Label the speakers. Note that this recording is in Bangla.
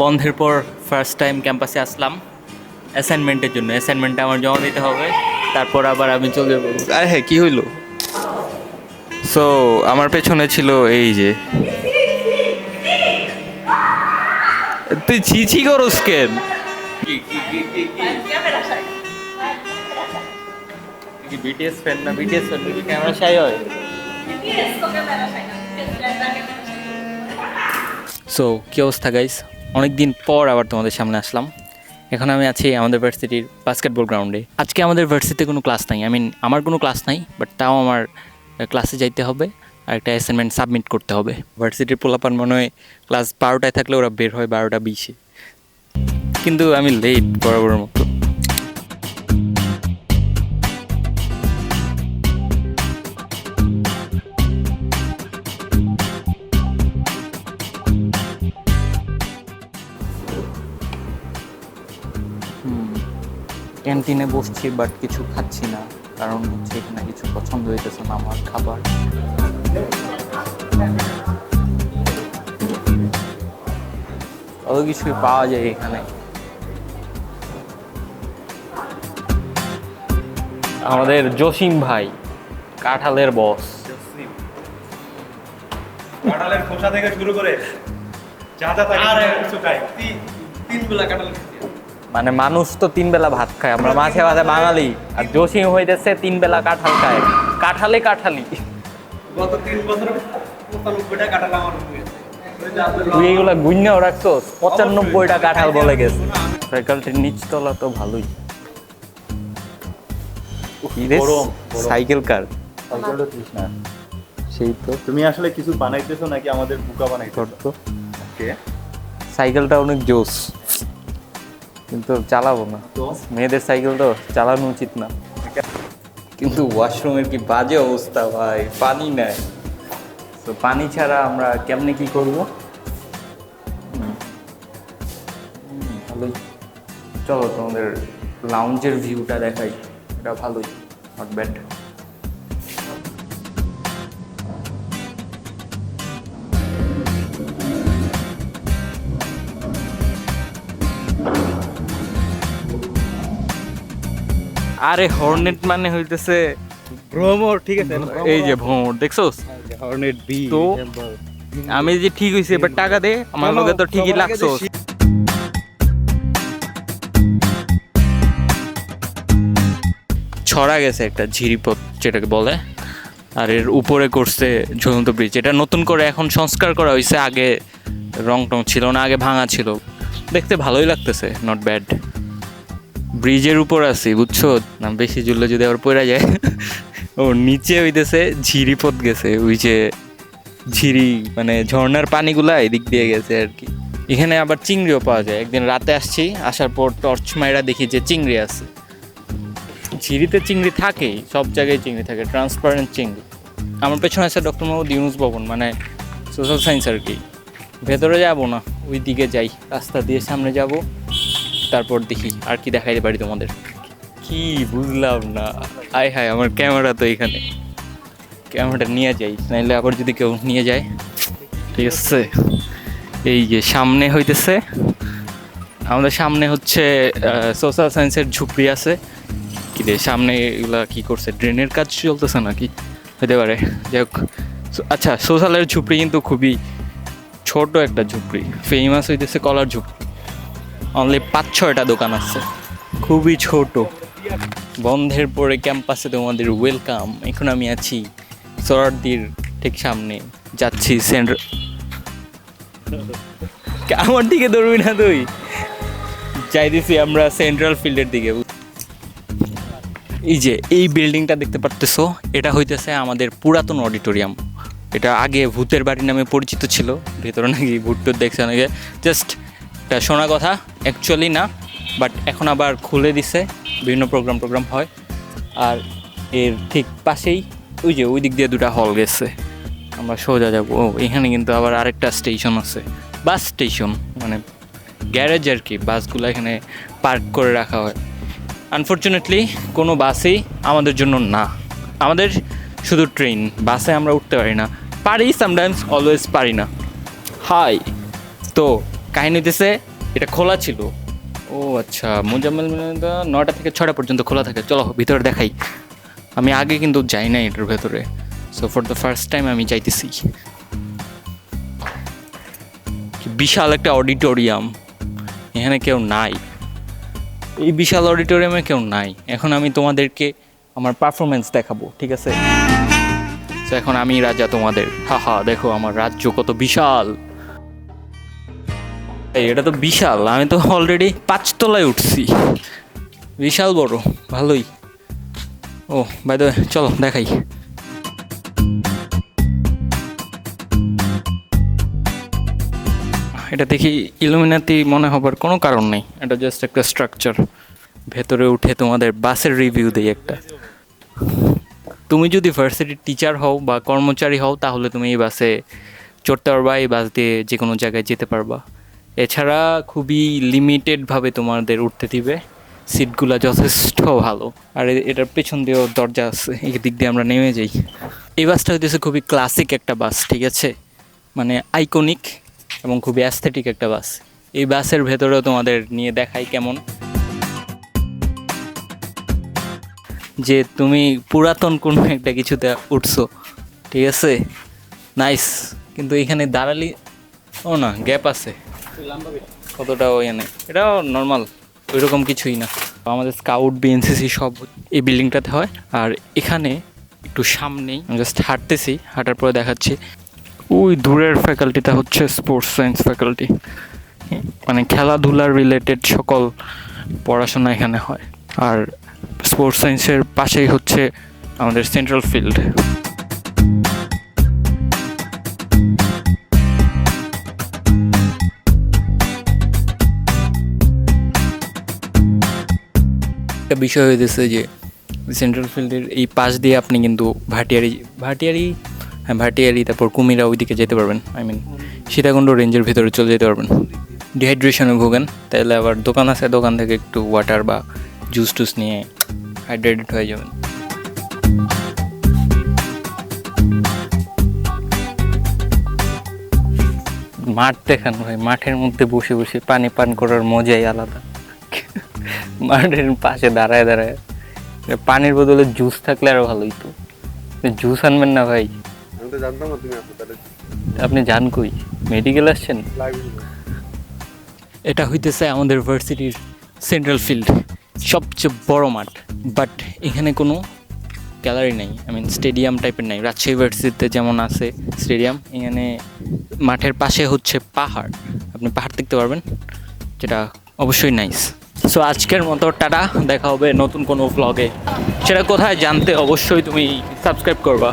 Speaker 1: বন্ধের পর ফার্স্ট টাইম ক্যাম্পাসে আসলাম অ্যাসাইনমেন্টের জন্য। অ্যাসাইনমেন্টটা আমার জমা দিতে হবে তারপর আবার আমি চলে যাব। আরে হ্যাঁ কী হইল? সো আমার পেছনে ছিল এই যে। তুই ছিছি করস কেন? বিটিএস ফ্যান না বিটিএস ফ্যান কি ক্যামেরা শাই হয়? সো কী অবস্থা গাইস অনেক দিন পর আবার তোমাদের সামনে আসলাম। এখন আমি আছি আমাদের ভার্সিটির বাস্কেটবল গ্রাউন্ডে আজকে আমাদের ভার্সিটিতে কোনো ক্লাস নাই। আই মিন আমার কোনো ক্লাস নাই বাট তাও আমার ক্লাসে যাইতে হবে আর একটা অ্যাসাইনমেন্ট সাবমিট করতে হবে। ভার্সিটির পোলাপান মনে হয় ক্লাস বারোটায় থাকলে ওরা বের হয় বারোটা বিশে। কিন্তু আমি লেট বরাবরের মতো। ক্যান্টিনে বসছি বাট কিছু খাচ্ছি না কারণ হচ্ছে এখানে কিছু পছন্দ হইতেছে না আমার খাবার। কত কিছুই পাওয়া যায় এখানে। আমাদের জসিম ভাই কাঁঠালের বস
Speaker 2: কাঁঠালের খোসা থেকে শুরু করে যা যা থাকে
Speaker 3: তিন বেলা কাটাল
Speaker 1: মানে মানুষ তো তিন বেলা ভাত খায়। আমরা মাঝে মাঝে বাঙালি। আর জসিম হইতেছে তিন বেলা কাঁঠাল খায়। কাঁঠালে কাঁঠালি।
Speaker 3: গত তিন বছর পঁচানব্বইটা কাটাল আমার
Speaker 1: তুই এগুলা গুইনাও রাখছোস? পঁচানব্বইটা কাঁঠাল বলে গেছে। ফ্যাকাল্টির নিচতলা তো ভালোই। সাইকেল কার? সেই তো।
Speaker 2: তুমি আসলে কিছু বানাইতেছো নাকি আমাদের বুকা বানাইছো
Speaker 1: সাইকেলটা অনেক জোস। কিন্তু চালাবো না। মেয়েদের সাইকেল তো চালানো উচিত না। কিন্তু ওয়াশরুমের কি বাজে অবস্থা ভাই? পানি নাই। তো পানি ছাড়া আমরা কেমনে কি করব? ভালোই। চলো তোমাদের লাউঞ্জের ভিউটা দেখাই। এটা ভালোই নট ব্যাড আরে হর্নেট মানে হইতেছে
Speaker 3: ভ্রমর ঠিক আছে।
Speaker 1: এই যে ভ্রমর দেখছোস?
Speaker 3: হর্নেট বি
Speaker 1: তো আমি যে ঠিক হইছে এবার টাকা দে আমার লগে তো ঠিকই লাগছোস। ছড়া গেছে একটা ঝিরিপথ যেটাকে বলে আর এর উপরে করছে ঝুলন্ত ব্রিজ এটা নতুন করে এখন সংস্কার করা হয়েছে আগে রং টং ছিল না আগে ভাঙা ছিল। দেখতে ভালোই লাগতেছে নট ব্যাড ব্রিজের উপর আছি, বুঝছ? না বেশি জুললে যদি আবার পড়ে যায়। ও, নিচে হইতেছে ঝিরিপথ গেছে, ওই যে ঝিরি মানে ঝর্ণার পানিগুলা এদিক দিয়ে গেছে আর কি। এখানে আবার চিংড়িও পাওয়া যায়। একদিন রাতে আসছি, আসার পর টর্চ মাইরা দেখি যে চিংড়ি আছে। ঝিরিতে চিংড়ি থাকেই, সব জায়গায় চিংড়ি থাকে ট্রান্সপারেন্ট চিংড়ি। আমার পেছনে আছে ডক্টর মোহাম্মদ ইউনুস ভবন মানে সোশ্যাল সায়েন্স আর কি। ভেতরে যাব না ওই দিকে যাই, রাস্তা দিয়ে সামনে যাব। তারপর দেখি আর কি দেখাইতে পারি তোমাদের। কি বুঝলাম না। হায় হায় আমার ক্যামেরা তো এখানে। ক্যামেরাটা নিয়ে যাই নাইলে আবার যদি কেউ নিয়ে যায়। ঠিক আছে এই যে সামনে হইতেছে। আমাদের সামনে হচ্ছে সোশ্যাল সায়েন্সের ঝুপড়ি আছে। কি রে সামনে এগুলা কি করছে? ড্রেনের কাজ চলতেছে নাকি? হতে পারে। যাই হোক আচ্ছা সোশ্যালের ঝুপড়ি কিন্তু খুবই ছোট একটা ঝুপড়ি। ফেমাস হইতেছে কলার ঝুপড়ি। অনলি পাঁচ, ছয়টা দোকান আছে। খুবই ছোট। বন্ধের পরে ক্যাম্পাসে তোমাদের ওয়েলকাম। এখন আমি আছি সরারদির ঠিক সামনে। যাচ্ছি সেন্টার আমার দিকে ধরবি না তুই? যাইতেছি আমরা সেন্ট্রাল ফিল্ডের দিকে। এই যে, এই বিল্ডিংটা দেখতে পারতেছো? এটা হইতেছে আমাদের পুরাতন অডিটোরিয়াম। এটা আগে ভূতের বাড়ি নামে পরিচিত ছিল। ভেতরে নাকি ভূত দেখছে অনেকে। জাস্ট এটা শোনা কথা অ্যাকচুয়ালি না বাট এখন আবার খুলে দিছে, বিভিন্ন প্রোগ্রাম টোগ্রাম হয়, আর এর ঠিক পাশেই ওই যে ওই দিক দিয়ে দুটা হল গেছে। আমরা সোজা যাব। ও, এখানে কিন্তু আবার আরেকটা স্টেশন আছে বাস স্টেশন মানে গ্যারেজ আর কি বাসগুলো এখানে পার্ক করে রাখা হয়। আনফর্চুনেটলি কোনো বাসই আমাদের জন্য না। আমাদের শুধু ট্রেন বাসে আমরা উঠতে পারি না। পারি সামটাইমস অলওয়েজ পারি না। হাই তো কাহিনী হইতেছে, এটা খোলা ছিল। ও আচ্ছা মোজাম্মেল মিনাদা নটা থেকে ছটা পর্যন্ত খোলা থাকে। চলো, ভিতরে দেখাই। আমি আগে কিন্তু যাই না এটার ভেতরে। So for the first time আমি যাইতেছি। বিশাল একটা অডিটোরিয়াম এখানে কেউ নাই। এই বিশাল অডিটোরিয়ামে কেউ নাই। এখন আমি তোমাদেরকে আমার পারফরমেন্স দেখাবো, ঠিক আছে? তো এখন আমি রাজা তোমাদের। হাহা দেখো আমার রাজ্য কত বিশাল। এটা তো বিশাল। আমি তো অলরেডি পাঁচতলায় উঠছি। বিশাল বড়, ভালোই। ও বাই দ্য চলো, দেখাই। এটা দেখি ইলুমিনাতি মনে হবার কোনো কারণ নেই। এটা জাস্ট একটা স্ট্রাকচার ভেতরে উঠে তোমাদের বাসের রিভিউ দিই একটা। তুমি যদি ভার্সিটির টিচার হও বা কর্মচারী হও, তাহলে তুমি এই বাসে চড়তে পারবা, এই বাস দিয়ে যে কোনো জায়গায় যেতে পারবা। এছাড়া খুবই লিমিটেডভাবে তোমাদের উঠতে দিবে। সিটগুলো যথেষ্ট ভালো। আর এটার পেছন দিয়েও দরজা আছে এই দিক দিয়ে আমরা নেমে যাই। এই বাসটা হইতেছে খুবই ক্লাসিক একটা বাস, ঠিক আছে? মানে আইকনিক এবং খুবই অ্যাস্থেটিক একটা বাস। এই বাসের ভেতরেও তোমাদের নিয়ে দেখাই কেমন। যে তুমি পুরাতন কোনো একটা কিছুতে উঠছো, ঠিক আছে? নাইস কিন্তু এখানে দাঁড়ালি ও না গ্যাপ আছে। কতটা ওই নেই এটাও নর্মাল ওইরকম কিছুই না। আমাদের স্কাউট বিএনসিসি সব এই বিল্ডিংটাতে হয়। আর এখানে একটু সামনেই জাস্ট হাঁটতেছি, হাঁটার পরে দেখাচ্ছি। ওই দূরের ফ্যাকাল্টিটা হচ্ছে স্পোর্টস সায়েন্স ফ্যাকাল্টি মানে খেলাধুলার রিলেটেড সকল পড়াশোনা এখানে হয়। আর স্পোর্টস সায়েন্সের পাশেই হচ্ছে আমাদের সেন্ট্রাল ফিল্ড একটা বিষয় হয়েছে যে সেন্ট্রাল ফিল্ডের এই পাশ দিয়ে আপনি কিন্তু ভাটিয়ারি ভাটিয়ারি হ্যাঁ ভাটিয়ারি, তারপর কুমিরা ওইদিকে যেতে পারবেন। আই মিন সীতাকুণ্ড রেঞ্জের ভিতরে চলে যেতে পারবেন। ডিহাইড্রেশনে ভোগেন তাহলে আবার দোকান আছে, দোকান থেকে একটু ওয়াটার বা জুস টুস নিয়ে হাইড্রেটেড হয়ে যাবেন। মাঠ দেখান ভাই, মাঠের মধ্যে বসে বসে পানি পান করার মজাই আলাদা। মাঠের পাশে দাঁড়ায় দাঁড়ায়। পানির বদলে জুস থাকলে আরও ভালো হইতো। জুস আনবেন না ভাই।
Speaker 3: আমি তো জানতাম না তুমি আসো তাহলে।
Speaker 1: আপনি যান কই? মেডিকেল আসছেন? এটা হইতেছে আমাদের ভার্সিটির সেন্ট্রাল ফিল্ড সবচেয়ে বড় মাঠ। বাট এখানে কোনো গ্যালারি নাই। আই মিন স্টেডিয়াম টাইপের নাই। রাজশাহী ভার্সিটিতে যেমন আছে স্টেডিয়াম এখানে মাঠের পাশে হচ্ছে পাহাড়। আপনি পাহাড় দেখতে পারবেন যেটা অবশ্যই নাইস সো আজকের মতো টাটা, দেখা হবে নতুন কোনো ব্লগে সেটা কোথায় জানতে অবশ্যই তুমি সাবস্ক্রাইব করবা।